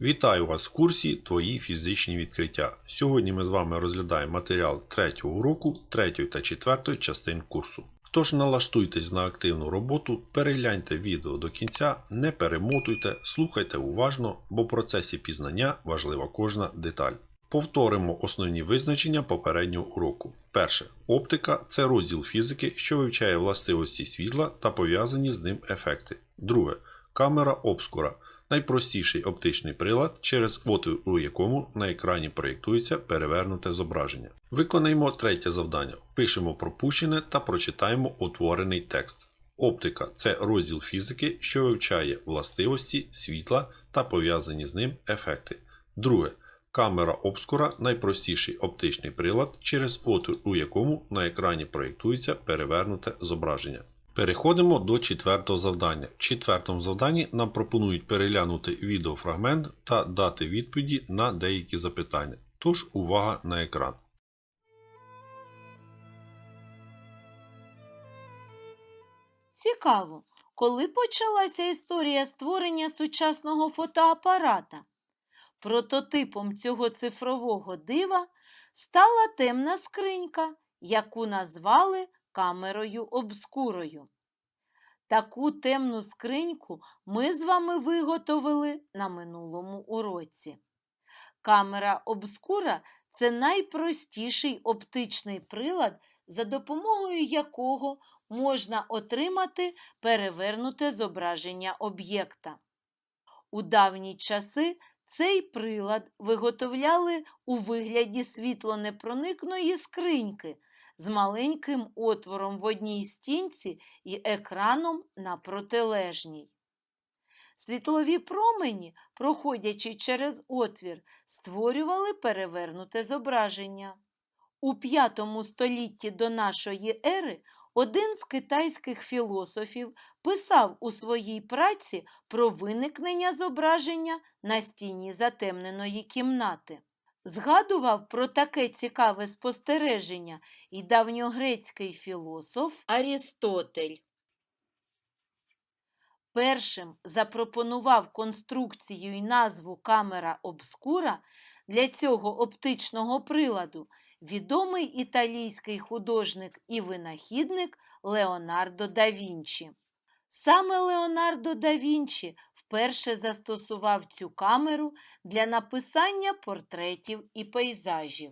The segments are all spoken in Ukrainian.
Вітаю вас в курсі Твої фізичні відкриття. Сьогодні ми з вами розглядаємо матеріал 3 уроку 3 та 4 частин курсу. Тож налаштуйтесь на активну роботу, перегляньте відео до кінця, не перемотуйте, слухайте уважно, бо в процесі пізнання важлива кожна деталь. Повторимо основні визначення попереднього уроку. Перше. Оптика це розділ фізики, що вивчає властивості світла та пов'язані з ним ефекти. Друге. Камера обскура найпростіший оптичний прилад, через отвір у якому на екрані проєктується перевернуте зображення. Виконаємо третє завдання. Пишемо пропущене та прочитаємо утворений текст. Оптика це розділ фізики, що вивчає властивості світла та пов'язані з ним ефекти. Друге. Камера обскура найпростіший оптичний прилад, через отвір у якому на екрані проєктується перевернуте зображення. Переходимо до четвертого завдання. В четвертому завданні нам пропонують переглянути відеофрагмент та дати відповіді на деякі запитання. Тож увага на екран. Цікаво, коли почалася історія створення сучасного фотоапарата? Прототипом цього цифрового дива стала темна скринька, яку назвали камерою обскурою. Таку темну скриньку ми з вами виготовили на минулому уроці. Камера обскура це найпростіший оптичний прилад, за допомогою якого можна отримати перевернуте зображення об'єкта. У давні часи цей прилад виготовляли у вигляді світлонепроникної скриньки з маленьким отвором в одній стінці і екраном на протилежній. Світлові промені, проходячи через отвір, створювали перевернуте зображення. У V столітті до нашої ери один з китайських філософів писав у своїй праці про виникнення зображення на стіні затемненої кімнати. Згадував про таке цікаве спостереження і давньогрецький філософ Арістотель. Першим запропонував конструкцію і назву камера обскура для цього оптичного приладу відомий італійський художник і винахідник Леонардо да Вінчі. Саме Леонардо да Вінчі вперше застосував цю камеру для написання портретів і пейзажів.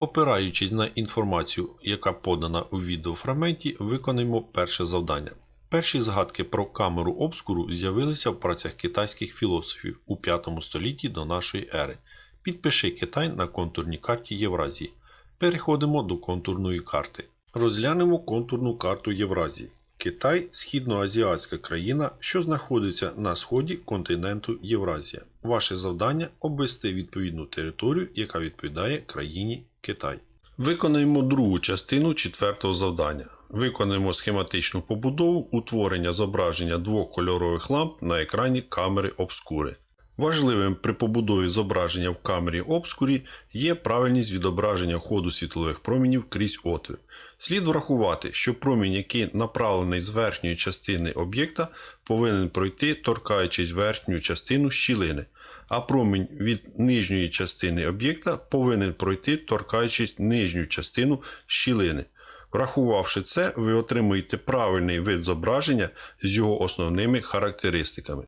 Опираючись на інформацію, яка подана у відеофрагменті, виконаємо перше завдання. Перші згадки про камеру обскуру з'явилися в працях китайських філософів у 5 столітті до нашої ери. Підпиши Китай на контурній карті Євразії. Переходимо до контурної карти. Розглянемо контурну карту Євразії. Китай східноазіатська країна, що знаходиться на сході континенту Євразія. Ваше завдання обвести відповідну територію, яка відповідає країні Китай. Виконаємо другу частину четвертого завдання. Виконаємо схематичну побудову утворення зображення двох кольорових ламп на екрані камери обскури. Важливим при побудові зображення в камері обскурі є правильність відображення ходу світлових промінів крізь отвір. Слід врахувати, що промінь, який направлений з верхньої частини об'єкта, повинен пройти, торкаючись верхню частину щілини, а промінь від нижньої частини об'єкта повинен пройти, торкаючись нижню частину щілини. Врахувавши це, ви отримуєте правильний вид зображення з його основними характеристиками.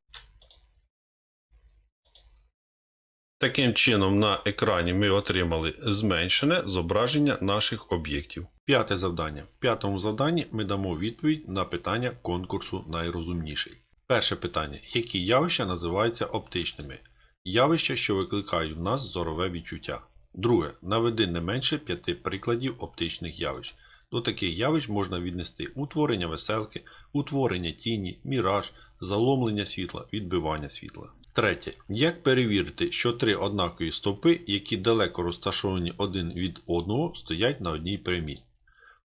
Таким чином, на екрані ми отримали зменшене зображення наших об'єктів. П'яте завдання. В п'ятому завданні ми дамо відповідь на питання конкурсу найрозумніший. Перше питання. Які явища називаються оптичними? Явища, що викликають в нас зорове відчуття. Друге. Наведи не менше п'яти прикладів оптичних явищ. До таких явищ можна віднести утворення веселки, утворення тіні, міраж, заломлення світла, відбивання світла. Третє. Як перевірити, що три однакові стовпи, які далеко розташовані один від одного, стоять на одній прямій?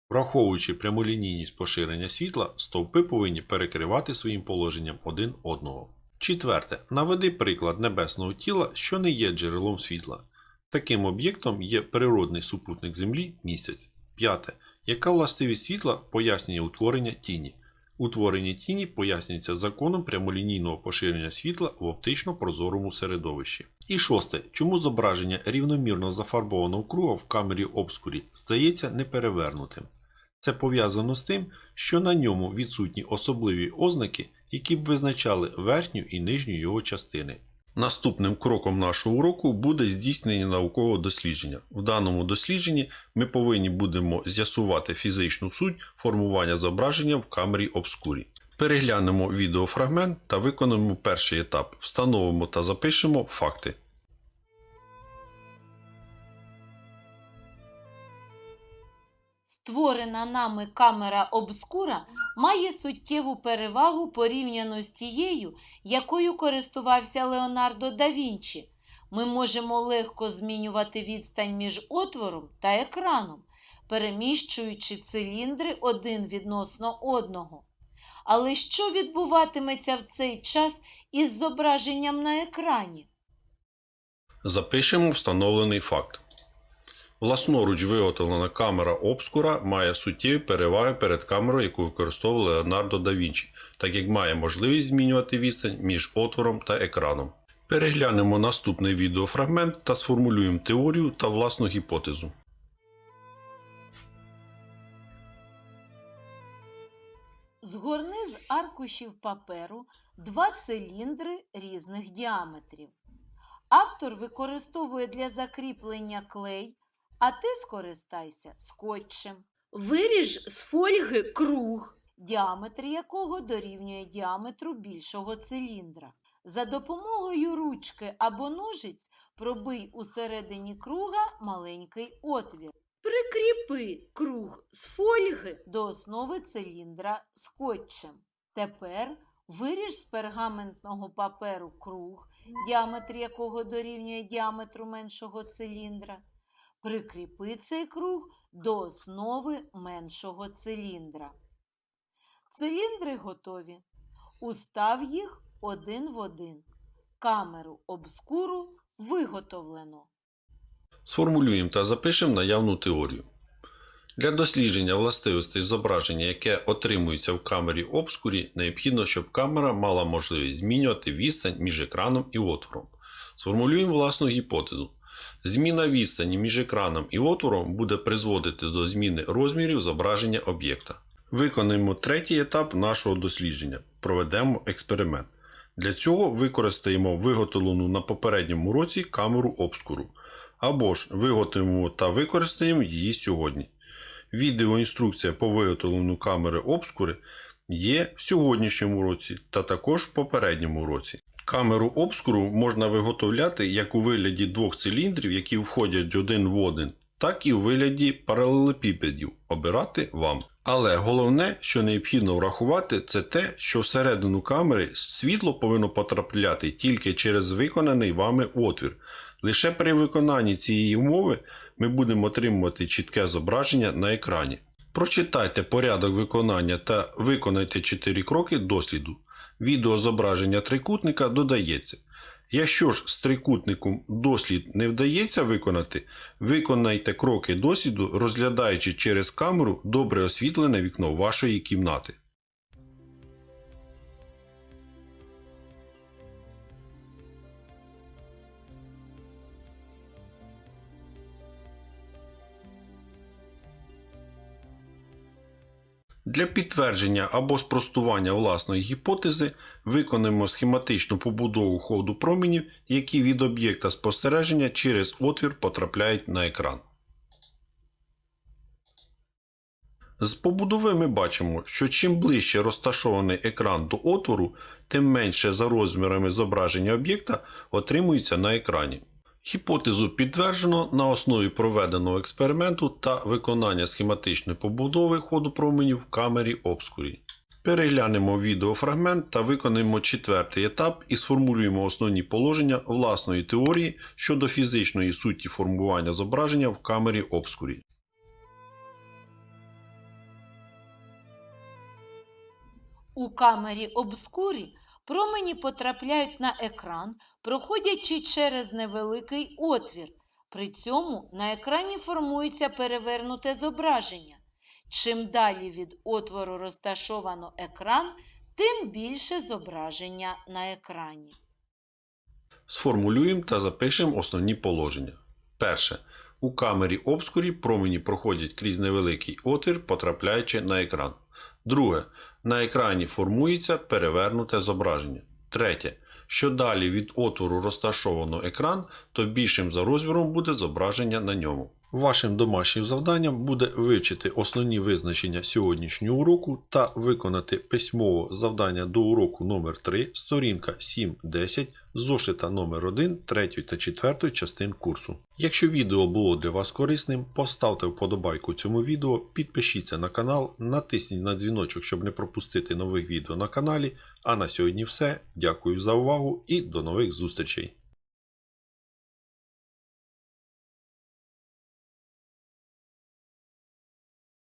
Враховуючи прямолінійність поширення світла, стовпи повинні перекривати своїм положенням один одного. Четверте. Наведи приклад небесного тіла, що не є джерелом світла. Таким об'єктом є природний супутник Землі місяць. П'яте. Яка властивість світла пояснює утворення тіні? Утворення тіні пояснюється законом прямолінійного поширення світла в оптично прозорому середовищі. І шосте. Чому зображення рівномірно зафарбованого круга в камері обскурі здається неперевернутим? Це пов'язано з тим, що на ньому відсутні особливі ознаки, які б визначали верхню і нижню його частини. Наступним кроком нашого уроку буде здійснення наукового дослідження. В даному дослідженні ми повинні будемо з'ясувати фізичну суть формування зображення в камері обскурі. Переглянемо відеофрагмент та виконаємо перший етап. Встановимо та запишемо факти. Створена нами камера обскура має суттєву перевагу порівняно з тією, якою користувався Леонардо да Вінчі. Ми можемо легко змінювати відстань між отвором та екраном, переміщуючи циліндри один відносно одного. Але що відбуватиметься в цей час із зображенням на екрані? Запишемо встановлений факт. Власноруч виготовлена камера обскура має суттєві переваги перед камерою, яку використовував Леонардо да Вінчі, так як має можливість змінювати відстань між отвором та екраном. Переглянемо наступний відеофрагмент та сформулюємо теорію та власну гіпотезу. Згорни з аркушів паперу два циліндри різних діаметрів. Автор використовує для закріплення клей, а ти скористайся скотчем. Виріж з фольги круг, діаметр якого дорівнює діаметру більшого циліндра. За допомогою ручки або ножиць пробий усередині круга маленький отвір. Прикріпи круг з фольги до основи циліндра скотчем. Тепер виріж з пергаментного паперу круг, діаметр якого дорівнює діаметру меншого циліндра. Прикріпи цей круг до основи меншого циліндра. Циліндри готові. Устав їх один в один. Камеру обскуру виготовлено. Сформулюємо та запишемо наявну теорію. Для дослідження властивостей зображення, яке отримується в камері обскурі, необхідно, щоб камера мала можливість змінювати відстань між екраном і отвором. Сформулюємо власну гіпотезу. Зміна відстані між екраном і отвором буде призводити до зміни розмірів зображення об'єкта. Виконаємо третій етап нашого дослідження. Проведемо експеримент. Для цього використаємо виготовлену на попередньому році камеру обскуру. Або ж виготовимо та використаємо її сьогодні. Відеоінструкція по виготовленню камери обскури є в сьогоднішньому році та також в попередньому році. Камеру обскуру можна виготовляти як у вигляді двох циліндрів, які входять один в один, так і у вигляді паралелепіпедів. Обирати вам. Але головне, що необхідно врахувати, це те, що всередину камери світло повинно потрапляти тільки через виконаний вами отвір. Лише при виконанні цієї умови ми будемо отримувати чітке зображення на екрані. Прочитайте порядок виконання та виконайте 4 кроки досліду. Відеозображення трикутника додається. Якщо ж з трикутником дослід не вдається виконати, виконайте кроки досліду, розглядаючи через камеру добре освітлене вікно вашої кімнати. Для підтвердження або спростування власної гіпотези виконаємо схематичну побудову ходу променів, які від об'єкта спостереження через отвір потрапляють на екран. З побудови ми бачимо, що чим ближче розташований екран до отвору, тим менше за розмірами зображення об'єкта отримується на екрані. Гіпотезу підтверджено на основі проведеного експерименту та виконання схематичної побудови ходу променів в камері обскурі. Переглянемо відеофрагмент та виконаємо четвертий етап і сформулюємо основні положення власної теорії щодо фізичної суті формування зображення в камері обскурі. У камері обскурі промені потрапляють на екран, проходячи через невеликий отвір. При цьому на екрані формується перевернуте зображення. Чим далі від отвору розташовано екран, тим більше зображення на екрані. Сформулюємо та запишемо основні положення. Перше. У камері обскурі промені проходять крізь невеликий отвір, потрапляючи на екран. Друге. На екрані формується перевернуте зображення. Третє. Що далі від отвору розташовано екран, то більшим за розміром буде зображення на ньому. Вашим домашнім завданням буде вивчити основні визначення сьогоднішнього уроку та виконати письмово завдання до уроку номер 3 сторінка 7-10, зошита номер 1 3 та 4 частин курсу. Якщо відео було для вас корисним, поставте вподобайку цьому відео, підпишіться на канал, натисніть на дзвіночок, щоб не пропустити нових відео на каналі. А на сьогодні все. Дякую за увагу і до нових зустрічей!